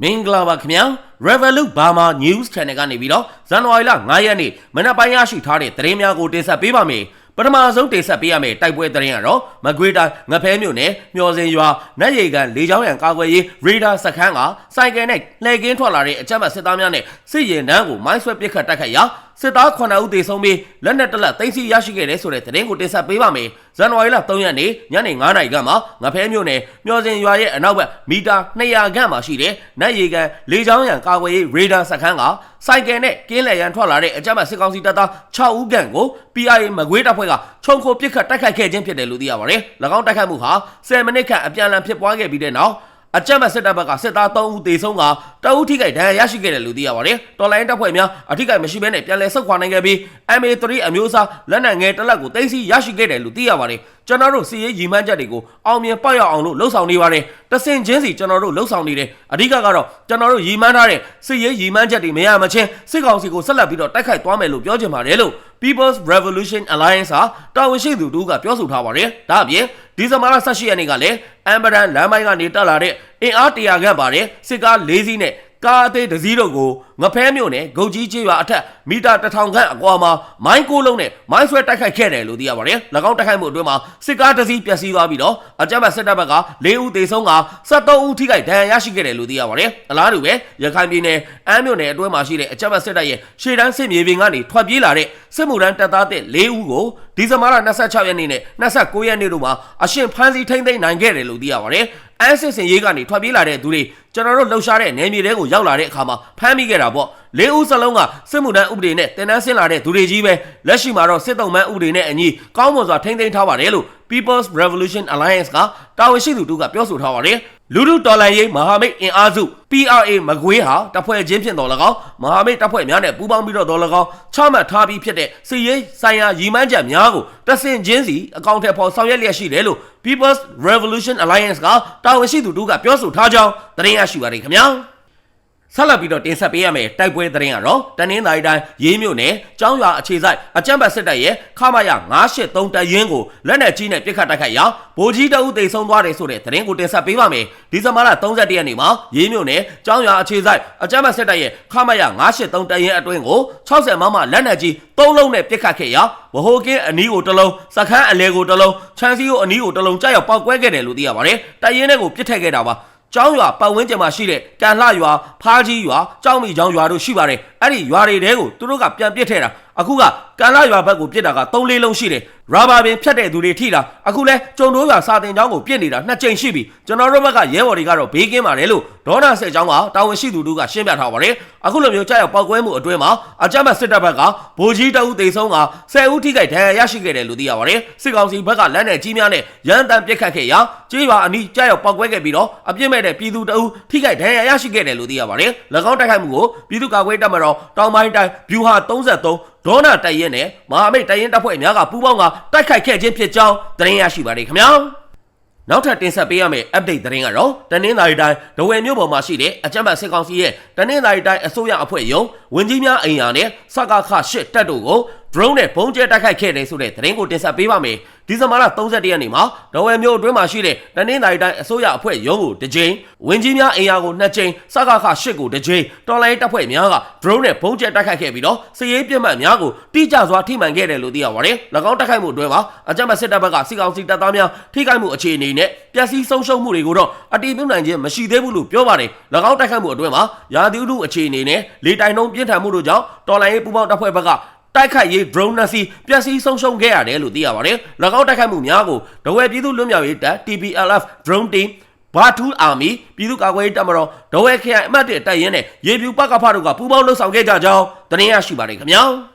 မင်္ဂလာပါခင်ဗျာ Revolut Burma News Channel ကနေပြီးတော့ဇန်နဝါရီလ9ရက်နေ့မနက်ပိုင်းရရှိထားတဲ့သတင်းများကိုတင်ဆက်ပေးပါမယ်ပထမဆုံးတင်ဆက်ပေးရမယ့်တိုက်ပွဲသတင်းကတော့မကွေးတိုင်းငဖဲမြို့နယ်မျော်စင်ရွာနတ်ရီကန်လေချောင်းရံကာကွယ်ရေးရေဒါစခန်းကစိုက်ကယ်နဲ့လှည့်ကင်းထွက်လာတဲ့အကြမ်းဖက်စစ်သားများနဲ့စစ်ရင်တန်းကိုမိုင်းဆွဲပစ်ခတ်တိုက်ခိုက်ရာစစ်သား9ဦးသေဆုံးပြီးလက်နက်တစ်လက်သိမ်းဆည်းရရှိခဲ့တဲ့ဆိုတဲ့သတင်းကိုတင်ဆက်ပေးပါမယ်ဇန်နဝါရီလ3ရက်နေ့ညနေ9:00နာရီခန့်မှာငဖဲမြို့နယ်မျော်စင်ရွာရဲ့အနောက်ဘက်မီတာ200ခန့်မှာရှိတဲ့နတ်ရီကန်လေချောင်းရံကာကွယ်ရေးရေဒါစခန်းကစိုက်ကယ်နဲ့ကင်းလည်ရန်ထွက်လာတဲ့အကြမ်းဖက်စစ်ကောင်စီတပ်သား6ဦးခန့်ကို PIA မကွေးတပ်ဖွဲ့ကခြုံခိုပစ်ခတ်တိုက်ခိုက်ခဲ့ခြင်းဖြစ်တယ်လို့သိရပါတယ်။၎င်းတိုက်ခိုက်မှုဟာ10မိနစ်ခန့်အပြန်အလှန်ဖြစ်ပွားခဲ့ပြီးတဲ့နောက် အကြမ်းဖက်စစ်တပ်ဘက်ကစစ်သား3ဦးသေဆုံးကတအုပ်ထိခိုက်ဒဏ်ရာရရှိခဲ့တယ်လို့သိရပါတယ်။တော်လိုင်းတပ်ဖွဲ့များအထိခိုက်မရှိဘဲနဲ့ပြန်လည်ဆုတ်ခွာနိုင်ခဲ့ပြီး MA3 အမျိုးအစားလက်နက်ငယ်တစ်လက်ကိုသိမ်းဆည်းရရှိခဲ့တယ်လို့သိရပါတယ်။ကျွန်တော်တို့စီရေးရီမှန်းချက်တွေကိုအောင်မြင်ပေါက်ရောက်အောင်လို့လှုံ့ဆော်နေပါတယ်။တဆင်ချင်းစီကျွန်တော်တို့လှုံ့ဆော်နေတယ်။အဓိကကတော့ကျွန်တော်တို့ရီမှန်းထားတဲ့စီရေးရီမှန်းချက်တွေမရမချင်းစစ်ကောင်စီကိုဆက်လက်ပြီးတော့တိုက်ခိုက်သွားမယ်လို့ပြောချင်ပါတယ်လို့ People's Revolution Alliance ဟာတာဝန်ရှိသူတို့ကပြောဆိုထားပါတယ်။ဒါအပြင်ဒီဇင်ဘာလ18ရက်နေ့ကလည်းအမ်ဘရန်လမ်းမိုင်းကနေတက်လာတဲ့အင်အားတရာခန့်ပါတယ်စစ်ကား၄စီးနဲ့ ကားအသေးတစ်စီးတို့ကိုငဖဲမြို့နယ်ဂုတ်ကြီးချေးရွာအထက်မီတာ1000ခန့်အကွာမှာမိုင်းကိုလုံးနဲ့မိုင်းဆွဲတိုက်ခိုက်ခဲ့တယ်လို့သိရပါတယ်။၎င်းတိုက်ခိုက်မှုအတွင်းမှာစစ်ကားတစ်စီးပျက်စီးသွားပြီးတော့အကြမ်းဖက်စစ်တပ်ဘက်က၄ဦးသေဆုံးက73ဦးထိခိုက်ဒဏ်ရာရရှိခဲ့တယ်လို့သိရပါတယ်။အလားတူပဲရခိုင်ပြည်နယ်အမ်းမြို့နယ်အတွင်းမှာရှိတဲ့အကြမ်းဖက်စစ်တပ်ရဲ့ရှေ့တန်းစစ်မြေပြင်ကနေထွက်ပြေးလာတဲ့စစ်မှုထမ်းတပ်သားတဲ့၄ဦးကိုဒီဇင်ဘာလ26ရက်နေ့နဲ့29ရက်နေ့တို့မှာအရှင်ဖမ်းဆီးထိန်းသိမ်းနိုင်ခဲ့တယ်လို့သိရပါတယ်။ အန်းစစ်စင်ရေးကနေထွက်ပြေးလာတဲ့သူတွေကျွန်တော်တို့လှုပ်ရှားတဲ့နယ်မြေတွေကိုရောက်လာတဲ့အခါမှာဖမ်းမိခဲ့တာပေါ့ လေးဦးစလုံးကစစ်မှုထမ်းဥပဒေနဲ့တင်နန်းဆင်းလာတဲ့သူတွေကြီးပဲလက်ရှိမှာတော့စစ်တုံးမှန်းဥပဒေနဲ့အညီကောင်းမွန်စွာထိန်းသိမ်းထားပါတယ်လို့ People's Revolution Alliance ကတာဝန်ရှိသူတို့ကပြောဆိုထားပါတယ်လူလူတော်လှန်ရေးမဟာမိတ်အင်အားစု PRA မကွေးဟာတပ်ဖွဲ့ချင်းဖြစ်တော်၎င်းမဟာမိတ်တပ်ဖွဲ့များနဲ့ပူးပေါင်းပြီးတော့တော်၎င်းချမှတ်ထားပြီးဖြစ်တဲ့စီရေးဆိုင်ရာရည်မှန်းချက်များကိုတဆင်ချင်းစီအကောင့်ထဲပေါ်ဆောင်ရွက်လျက်ရှိတယ်လို့ People's Revolution Alliance ကတာဝန်ရှိသူတို့ကပြောဆိုထားကြောင်းသတင်းရရှိပါတယ်ခင်ဗျာ ဆက်လက်ပြီးတော့တင်ဆက်ပေးရမယ့်တိုက်ပွဲသတင်းကတော့တနင်္သာရီတိုင်းရေးမြို့နယ်ကျောင်းရွာအခြေစိုက်အကြမ်းဖက်စစ်တပ်ရဲ့ခမာရ983တပ်ရင်းကိုလက်နက်ကြီးနဲ့ပစ်ခတ်တိုက်ခိုက်ရာဗိုလ်ကြီးတအုပ်သေဆုံးသွားတယ်ဆိုတဲ့သတင်းကိုတင်ဆက်ပေးပါမယ်ဒီဇင်ဘာလ31ရက်နေ့မှာရေးမြို့နယ်ကျောင်းရွာအခြေစိုက်အကြမ်းဖက်စစ်တပ်ရဲ့ခမာရ983တပ်ရင်းအတွင်းကို60မမလက်နက်ကြီး3လုံးနဲ့ပစ်ခတ်ခဲ့ရာဝဟိုကင်းအနီးကိုတစ်လုံးစခန်းအလဲကိုတစ်လုံးချန်စီကိုအနီးကိုတစ်လုံးကြောက်ရောက်ပောက်ကွဲခဲ့တယ်လို့သိရပါတယ်တပ်ရင်းတွေကိုပစ်ထည့်ခဲ့တာပါ ကျောင်းရွာပတ်ဝန်းကျင်မှာရှိတဲ့ကန်လှရွာဖားကြီးရွာကျောင်းမီကျောင်းရွာတို့ရှိပါတယ်အဲ့ဒီရွာတွေတဲကိုသူတို့ကပြန်ပစ်ထဲတာအခုက ကန်လှရွာဘက်ကိုပစ်တာက3လေးလုံးရှိတယ်ရာဘာပင်ဖြတ်တဲ့သူတွေထိတာအခုလဲကျုံတိုးရွာစာတင်ကျောင်းကိုပစ်နေတာနှစ်ကြိမ်ရှိပြီကျွန်တော်တို့ဘက်ကရဲဘော်တွေကတော့ဘေးကင်းပါတယ်လို့ဒေါနာဆက်ကျောင်းကတာဝန်ရှိသူတို့ကရှင်းပြထားပါတယ်အခုလိုမျိုးကြောက်ရောက်ပောက်ကွဲမှုအတွင်းမှာအကြမ်းဖက်စစ်တပ်ဘက်ကဗိုလ်ကြီးတအုပ်သေဆုံးက10ဦးထိခိုက်ဒဏ်ရာရရှိခဲ့တယ်လို့သိရပါတယ်စစ်ကောင်စီဘက်ကလက်နက်ကြီးများနဲ့ရန်တမ်းပစ်ခတ်ခဲ့ရာကြေးရွာအနီးကြောက်ရောက်ပောက်ကွဲခဲ့ပြီးတော့အပြစ်မဲ့တဲ့ပြည်သူတအုပ်ထိခိုက်ဒဏ်ရာရရှိခဲ့တယ်လို့သိရပါတယ်၎င်းတိုက်ခိုက်မှုကိုပြည်သူ့ကာကွယ်တပ်မတော်တောင်ပိုင်းတိုင်းဗျူဟာ33ဒေါနာတိုက်ရင်နဲ့မဟာမိတ်တိုက်ရင်တပ်ဖွဲ့များကပူးပေါင်းကတိုက်ခိုက်ခဲ့ခြင်းဖြစ်ကြောင်းသတင်းရရှိပါတယ်ခင်ဗျာနောက်ထပ်တင်ဆက်ပေးရမယ့် update သတင်းကတော့တနင်္သာရီတိုင်းဒဝယ်မြို့ပေါ်မှာရှိတဲ့အကြမ်းဖက်စစ်ကောင်စီရဲ့တနင်္သာရီတိုင်းအစိုးရအဖွဲ့ယုံဝင်ကြီးများအိမ်ယာနဲ့စကားခရှစ်တပ်တို့ကို drone နဲ့ပုံကျဲတိုက်ခိုက်ခဲ့တယ်ဆိုတဲ့သတင်းကိုတင်ဆက်ပေးပါမယ်ဒီဇင်ဘာလ31ရက်နေ့မှာဒဝယ်မြို့အတွင်းမှာရှိတဲ့တနင်္သာရီတိုင်းအစိုးရအဖွဲ့ရုံးကိုတစ်ကြိမ်ဝင်ကြီးများအိမ်ယာကိုနှစ်ကြိမ်စကားခရှစ်ကိုတစ်ကြိမ်တော်လိုင်းတပ်ဖွဲ့များက drone နဲ့ပုံကျဲတိုက်ခိုက်ခဲ့ပြီးတော့စည်ရေးပြစ်မှတ်များကိုတိကျစွာထိမှန်ခဲ့တယ်လို့သိရပါတယ်၎င်းတိုက်ခိုက်မှုအတွင်းမှာအကြမ်းဖက်စစ်တပ်ဘက်ကစီကောင်စီတပ်သားများထိခိုက်မှုအခြေအနေနဲ့ပျက်စီးဆုံးရှုံးမှုတွေကိုတော့အတိပြုနိုင်ခြင်းမရှိသေးဘူးလို့ပြောပါတယ်၎င်းတိုက်ခိုက်မှုအတွင်းမှာရာသီဥတုအခြေအနေနဲ့လေတိုင်နှုန်းပြင်းထန်မှုတို့ကြောင့်တော်လိုင်းရေးပူးပေါင်းတပ်ဖွဲ့ဘက်က တိုက်ခိုက်ရေး drone နှစ်စီးပျက်စီးဆုံးရှုံးခဲ့ရတယ်လို့သိရပါတယ်။၎င်းတိုက်ခိုက်မှုများကိုဒဝဲပြည်သူ့လွတ်မြောက်ရေးတပ် TPLF drone team ဘာထူးအာမီပြည်သူ့ကာကွယ်ရေးတပ်မတော်ဒဝဲခရိုင်အမှတ်1တပ်ရင်းနဲ့ရေပြူပကဖတို့ကပူးပေါင်းလှုပ်ဆောင်ခဲ့ကြကြောင်းတင်ရရှိပါတယ်ခင်ဗျာ။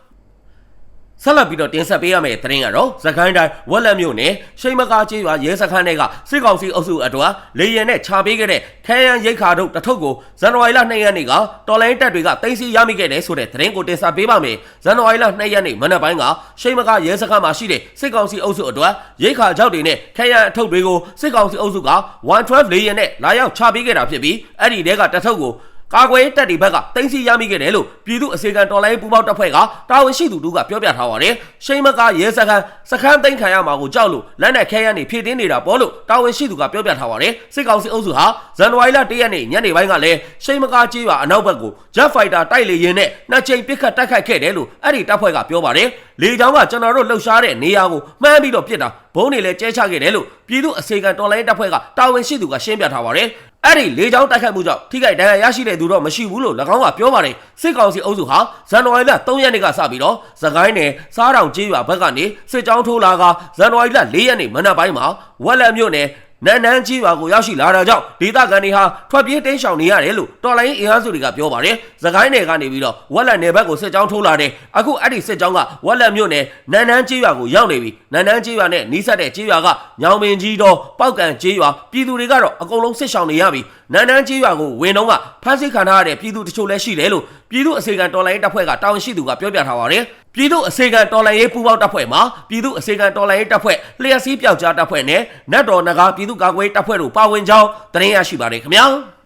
ဆက်လက်ပြီးတော့တင်ဆက်ပေးရမယ့်သတင်းကတော့သခိုင်းတိုင်းဝက်လက်မြို့နယ်ရှိမကာကျေးရွာရဲစခန်းတွေကစစ်ကောင်စီအုပ်စုအတွက်လေရင်နဲ့ခြာပေးခဲ့တဲ့ခဲယံရိတ်ခါတို့တထုပ်ကိုဇန်နဝါရီလ2ရက်နေ့ကတော်လိုင်းတပ်တွေကတင်စီရမိခဲ့တယ်ဆိုတဲ့သတင်းကိုတင်ဆက်ပေးပါမယ်။ဇန်နဝါရီလ2ရက်နေ့မနက်ပိုင်းကရှိမကာရဲစခန်းမှာရှိတဲ့စစ်ကောင်စီအုပ်စုအတွက်ရိတ်ခါကြောက်တွေနဲ့ခဲယံအထုပ်တွေကိုစစ်ကောင်စီအုပ်စုက112လေရင်နဲ့လာရောက်ခြာပေးခဲ့တာဖြစ်ပြီးအဲ့ဒီတဲကတထုပ်ကို ကာကွယ်ရေးတပ်တွေဘက်ကတင်စီရမိခဲ့တယ်လို့ပြည်သူအစေခံတော်လိုင်းပူပေါင်းတပ်ဖွဲ့ကတာဝန်ရှိသူတို့ကပြောပြထားပါတယ်ရှိမကရဲစခန်းစခန်းသိမ်းခံရမှာကိုကြောက်လို့လက်နက်ခဲယမ်းတွေဖြည့်တင်းနေတာပေါ့လို့တာဝန်ရှိသူကပြောပြထားပါတယ်စစ်ကောင်စီအုပ်စုဟာဇန်နဝါရီလ၁ရက်နေ့ညနေပိုင်းကလည်းရှိမကကြေးရွာအနောက်ဘက်ကို Jet Fighter တိုက်လေယာဉ်နဲ့နှစ်ကြိမ်ပစ်ခတ်တိုက်ခိုက်ခဲ့တယ်လို့အဲ့ဒီတပ်ဖွဲ့ကပြောပါတယ်လေကြောင်းကကျွန်တော်တို့လှုပ်ရှားတဲ့နေရာကိုမှန်းပြီးတော့ပစ်တာ ဘုံတွေလည်းကျဲချခဲ့တယ်လို့ပြည်သူအစေခံတော်လိုင်းတပ်ဖွဲ့ကတာဝန်ရှိသူကရှင်းပြထားပါတယ်အဲ့ဒီလေကြောင်းတိုက်ခိုက်မှုကြောင့်ထိခိုက်ဒဏ်ရာရရှိတဲ့သူတော့မရှိဘူးလို့၎င်းကပြောပါတယ်စစ်ကောင်စီအုပ်စုဟာဇန်နဝါရီလ3ရက်နေ့ကစပြီးတော့သခိုင်းနယ်စားတောင်ကျေးရွာဘက်ကနေစစ်ကြောင်းထိုးလာကဇန်နဝါရီလ4ရက်နေ့မနက်ပိုင်းမှာဝက်လက်မြို့နယ် နန်းနန်းကြီးရွာကိုရောက်ရှိလာတာကြောင့်ဒေသခံတွေဟာထွက်ပြေးတိမ်းရှောင်နေရတယ်လို့တော်လိုင်းအင်အားစုတွေကပြောပါတယ်။သခိုင်းနယ်ကနေပြီးတော့ဝက်လက်နယ်ဘက်ကိုစစ်ကြောင်းထိုးလာတယ်။အခုအဲ့ဒီစစ်ကြောင်းကဝက်လက်မြို့နယ်နန်းနန်းကြီးရွာကိုရောက်နေပြီ။နန်းနန်းကြီးရွာနဲ့နီးစပ်တဲ့ကြီးရွာကညောင်ပင်ကြီးတော်ပောက်ကန်ကြီးရွာပြည်သူတွေကတော့အကုန်လုံးစစ်ရှောင်နေရပြီ။ နန်းနန်းကြီးရွာကိုဝင်တော့ကဖမ်းဆီးခံထားရတဲ့ပြည်သူတချို့လည်းရှိတယ်လို့ပြည်သူအစေခံတော်လိုင်းတပ်ဖွဲ့ကတာဝန်ရှိသူကပြောပြထားပါတယ်။ပြည်သူအစေခံတော်လိုင်းရေးပူးပေါင်းတပ်ဖွဲ့မှာပြည်သူအစေခံတော်လိုင်းရေးတပ်ဖွဲ့လျှက်စီးပြောက်ကြားတပ်ဖွဲ့နဲ့နတ်တော်နဂါပြည်သူ့ကာကွယ်ရေးတပ်ဖွဲ့တို့ပါဝင်ကြောင်းသတင်းရရှိပါတယ်ခင်ဗျာ။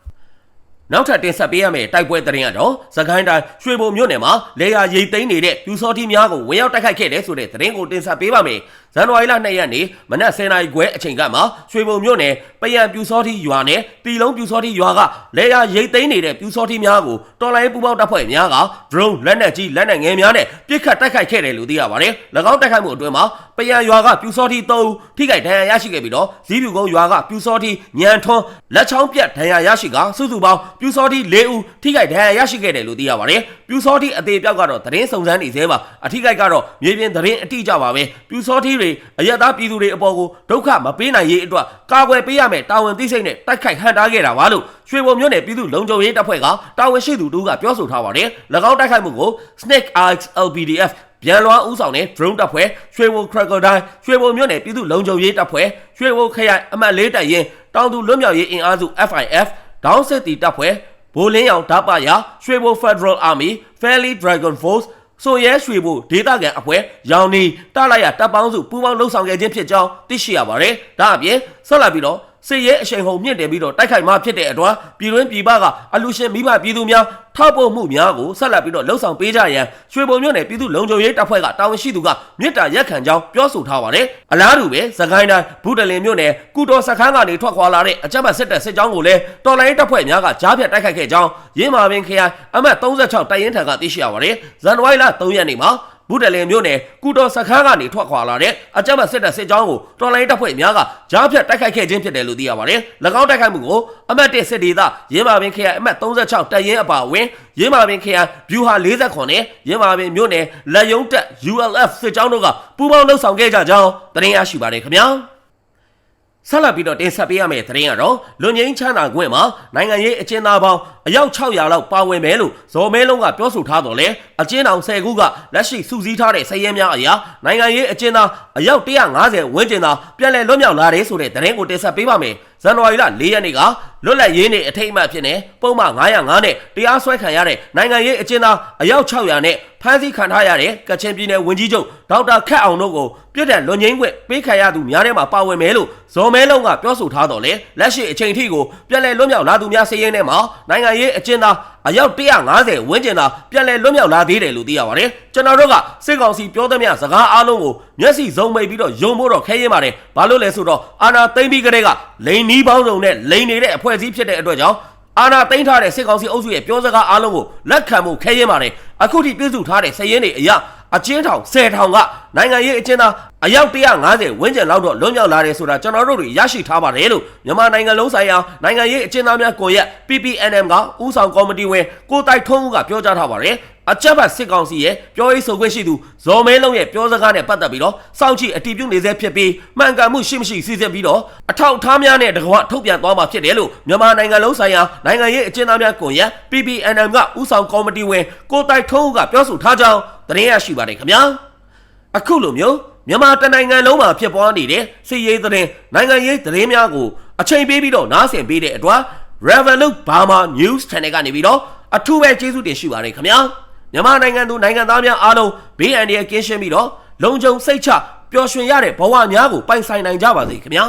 နောက်ထပ်တင်ဆက်ပေးရမယ့်တိုက်ပွဲသတင်းကတော့စကိုင်းတိုင်းရွှေဘုံမြို့နယ်မှာလေယာရိတ်သိမ်းနေတဲ့ပြူစောတိများကိုဝင်ရောက်တိုက်ခိုက်ခဲ့တဲ့ဆိုတဲ့သတင်းကိုတင်ဆက်ပေးပါမယ်။ ဇန်နဝါရီလ2ရက်နေ့မနက်10:00နာရီခွဲအချိန်ကမှရွှေဘုံမြို့နယ်ပယံပြူစောတိရွာနဲ့တီလုံးပြူစောတိရွာကလေယာရိတ်သိမ်းနေတဲ့ပြူစောတိများကိုတော်လိုင်းပူပေါင်းတပ်ဖွဲ့များက drone လက်နက်ကြီးလက်နက်ငယ်များနဲ့ပစ်ခတ်တိုက်ခိုက်ခဲ့တယ်လို့သိရပါတယ်။၎င်းတိုက်ခိုက်မှုအတွင်းမှာပယံရွာကပြူစောတိ3ဦးထိခိုက်ဒဏ်ရာရရှိခဲ့ပြီးတော့ဇီးပြူကုန်းရွာကပြူစောတိညံထွန်းလက်ချောင်းပြတ်ဒဏ်ရာရရှိကစုစုပေါင်းပြူစောတိ၄ဦးထိခိုက်ဒဏ်ရာရရှိခဲ့တယ်လို့သိရပါတယ်။ပြူစောတိအသေးပြောက်ကတော့သတင်းစုံစမ်းနေသေးပါအထိခိုက်ကတော့မြေပြင်သတင်းအတိအကျပါပဲ။ပြူစောတိတွေအရက်သားပြည်သူတွေအပေါ်ကိုဒုက္ခမပေးနိုင်ရေးအတွက်ကာကွယ်ပေးရမယ်တာဝန်သိစိတ်နဲ့တိုက်ခိုက်ဟန်တားခဲ့တာပါလို့ရွှေဘုံမြို့နယ်ပြည်သူလုံခြုံရေးတပ်ဖွဲ့ကတာဝန်ရှိသူတို့ကပြောဆိုထားပါတယ်။၎င်းတိုက်ခိုက်မှုကို Snake Eyes LPDF ပြန်လွှားဦးဆောင်တဲ့ drone တပ်ဖွဲ့ရွှေဘုံ crocodile ရွှေဘုံမြို့နယ်ပြည်သူ့လုံခြုံရေးတပ်ဖွဲ့ရွှေဘုံခရိုင်အမှတ်၄တပ်ရင်းတောင်သူလွတ်မြောက်ရေးအင်အားစု FIF ဒေါင်းစစ်တီတပ်ဖွဲ့ဘိုလင်းအောင်ဓာပရရွှေဘုံ Federal Army Fairly Dragon Force ဆိုရဲရွှေဘိုဒေသခံအဖွဲ့ရောင်နီတလိုက်ရတပ်ပေါင်းစုပူးပေါင်းလှုပ်ဆောင်ခဲ့ခြင်းဖြစ်ကြောင်းသိရှိရပါတယ်။ဒါအပြင်ဆက်လက်ပြီးတော့ စစ်ရဲအရှိန်ဟုန်မြင့်တယ်ပြီးတော့တိုက်ခိုက်မှဖြစ်တဲ့အတွက်ပြည်တွင်းပြည်ပကအလူရှင်မိဘပြည်သူများထောက်ပို့မှုများကိုဆက်လက်ပြီးတော့လှုပ်ဆောင်ပေးကြရန်ရွှေဘုံမြို့နယ်ပြည်သူလုံခြုံရေးတပ်ဖွဲ့ကတာဝန်ရှိသူကမြစ်တာရက်ခံကြောင်းပြောဆိုထားပါတယ်။အလားတူပဲစကိုင်းတိုင်းဘူးတလင်မြို့နယ်ကုတော်စခန်းကနေထွက်ခွာလာတဲ့အကြမ်းဖက်စစ်တပ်စစ်ကြောင်းကိုလည်းတော်လိုင်းတပ်ဖွဲ့များကကြားဖြတ်တိုက်ခိုက်ခဲ့ကြောင်းရင်းမာပင်ခရိုင်အမှတ်36တိုင်ရင်ထံကသိရှိရပါတယ်။ဇန်နဝါရီလ3ရက်နေ့မှာ ဘုဒ္ဓလင်မြို့နယ်ကုတော်စခန်းကနေထွက်ခွာလာတဲ့အကြမ်းဖက်စစ်တပ်စစ်ကြောင်းကိုတော်လိုင်းတပ်ဖွဲ့များကကြားဖြတ်တိုက်ခိုက်ခဲ့ခြင်းဖြစ်တယ်လို့သိရပါတယ်။၎င်းတိုက်ခိုက်မှုကိုအမှတ်1စစ်ဒေသရင်းမာပင်ခရိုင်အမှတ်36တပ်ရင်းအပါအဝင်ရင်းမာပင်ခရိုင်ဗျူဟာ49နဲ့ရင်းမာပင်မြို့နယ်လက်ယုံတက် ULF စစ်ကြောင်းတို့ကပူးပေါင်းလှုပ်ဆောင်ခဲ့ကြကြောင်းသတင်းရရှိပါတယ်ခင်ဗျာ။ ဆက်လက်ပြီးတော့တင်ဆက်ပေးရမယ့်သတင်းကတော့လွန်ငင်းချမ်းသာခွင့်မှာနိုင်ငံရေးအကျဉ်းသားပေါင်းအယောက်600လောက်ပါဝင်မယ်လို့ဇော်မဲလုံးကပြောဆိုထားတော့လေအကျဉ်းတော်10ခုကလက်ရှိစုစည်းထားတဲ့စည်ရဲများအရာနိုင်ငံရေးအကျဉ်းသားအယောက်150ဝန်းကျင်သာပြန်လည်လွတ်မြောက်လာတယ်ဆိုတဲ့သတင်းကိုတင်ဆက်ပေးပါမယ် ဇန်နဝါရီလ၄ရက်နေ့ကလွတ်လပ်ရေးနေ့အထိမ်းအမှတ်ဖြစ်နေပုံမှန်905နဲ့တရားစွဲခံရတဲ့နိုင်ငံရေးအကျဉ်းသားအယောက်600နဲ့ဖမ်းဆီးခံထားရတဲ့ကချင်ပြည်နယ်ဝန်ကြီးချုပ်ဒေါက်တာခက်အောင်တို့ကိုပြစ်ဒဏ်လွန်ငင်းခွင့်ပေးခံရသူများထဲမှာပါဝင်မယ်လို့ဇော်မဲလုံးကပြောဆိုထားတော့လေလက်ရှိအချိန်ထိကိုပြန်လည်လွတ်မြောက်လာသူများစည်ရင်းထဲမှာနိုင်ငံရေးအကျဉ်းသား အယောက်150ဝန်းကျင်သာပြန်လည်လွတ်မြောက်လာသေးတယ်လို့သိရပါတယ်ကျွန်တော်တို့ကစစ်ကောင်စီပြောသမျှစကားအားလုံးကိုမျက်စိစုံမိတ်ပြီးတော့ယုံဖို့တော့ခဲရင်ပါတယ်ဘာလို့လဲဆိုတော့အာနာသိမ့်ပြီးကလေးကလိန်နီးပေါင်းစုံနဲ့လိန်နေတဲ့အဖွဲ့အစည်းဖြစ်တဲ့အတွက်ကြောင့်အာနာသိမ့်ထားတဲ့စစ်ကောင်စီအုပ်စုရဲ့ပြောစကားအားလုံးကိုလက်ခံဖို့ခဲရင်ပါတယ်အခုထိပြည့်စုံထားတဲ့စည်ရင်းတွေအရာ အချင်းထောင်10ထောင်ကနိုင်ငံရေးအချင်းသားအယောက်150ဝန်းကျင်လောက်တော့လွတ်မြောက်လာတယ်ဆိုတာကျွန်တော်တို့တွေရရှိထားပါတယ်လို့မြန်မာနိုင်ငံလုံးဆိုင်ရာနိုင်ငံရေးအချင်းသားများကွန်ရက် PPNM ကဦးဆောင်ကော်မတီဝင်ကိုတိုက်ထွန်းဦးကပြောကြားထားပါတယ် အကြက်ဘတ်စစ်ကောင်စီရဲ့ပြောရေးဆိုခွင့်ရှိသူဇော်မဲလုံးရဲ့ပြောစကားနဲ့ပတ်သက်ပြီးတော့စောင့်ကြည့်အတည်ပြုနေစေဖြစ်ပြီးမှန်ကန်မှုရှိမရှိစီစဉ်ပြီးတော့အထောက်အထားများနဲ့တကွထုတ်ပြန်သွားမှာဖြစ်တယ်လို့မြန်မာနိုင်ငံလုံးဆိုင်ရာနိုင်ငံရေးအကျဉ်းသားများကွန်ရက် PPNM ကဦးဆောင်ကော်မတီဝင်ကိုတိုက်ထွန်းဦးကပြောဆိုထားကြောင်းသတင်းရရှိပါတယ်ခင်ဗျာအခုလိုမျိုးမြန်မာတနိုင်ငံလုံးမှာဖြစ်ပွားနေတဲ့စစ်ရေးသတင်းနိုင်ငံရေးသတင်းများကိုအချိန်ပေးပြီးတော့နားဆင်ပေးတဲ့အတွက် Revolut Burma News Channel ကနေပြီးတော့အထူးပဲကျေးဇူးတင်ရှိပါတယ်ခင်ဗျာ မြန်မာနိုင်ငံသူနိုင်ငံသားများအားလုံးဘေးအန္တရာယ်ကင်းရှင်းပြီးတော့လုံခြုံစိတ်ချပျော်ရွှင်ရတဲ့ဘဝများကိုပိုင်ဆိုင်နိုင်ကြပါစေခင်ဗျာ